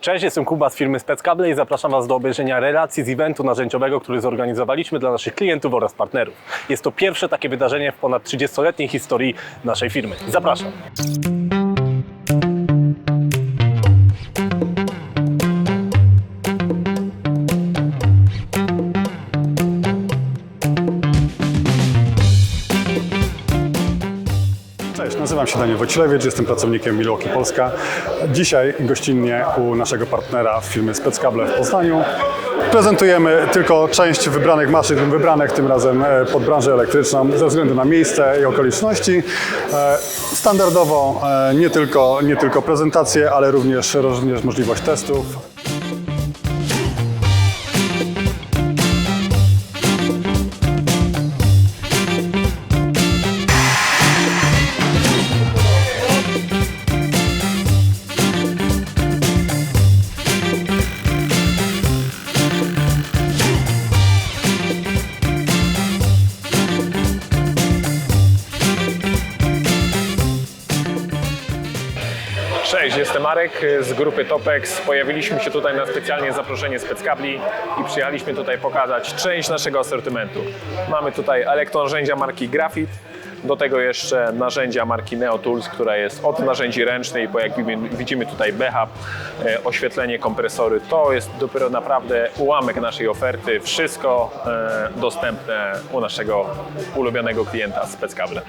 Cześć, jestem Kuba z firmy Speckable i zapraszam Was do obejrzenia relacji z eventu narzędziowego, który zorganizowaliśmy dla naszych klientów oraz partnerów. Jest to pierwsze takie wydarzenie w ponad 30-letniej historii naszej firmy. Zapraszam. Nazywam się Daniel Wojcielewicz, jestem pracownikiem Milwaukee Polska. Dzisiaj gościnnie u naszego partnera w firmy Speckable w Poznaniu. Prezentujemy tylko część wybranych maszyn, wybranych tym razem e, pod branżę elektryczną ze względu na miejsce i okoliczności. E, Standardowo e, nie tylko, nie tylko prezentacje, ale również, również możliwość testów. Cześć, jestem Marek z grupy Topex. Pojawiliśmy się tutaj na specjalnie zaproszenie Speckabli i przyjechaliśmy tutaj pokazać część naszego asortymentu. Mamy tutaj elektronarzędzia marki Grafit, do tego jeszcze narzędzia marki NeoTools, która jest od narzędzi ręcznych, bo jak widzimy- tutaj BHAP, e, oświetlenie, kompresory, to jest dopiero naprawdę ułamek naszej oferty. Wszystko e, dostępne u naszego ulubionego klienta Speckable.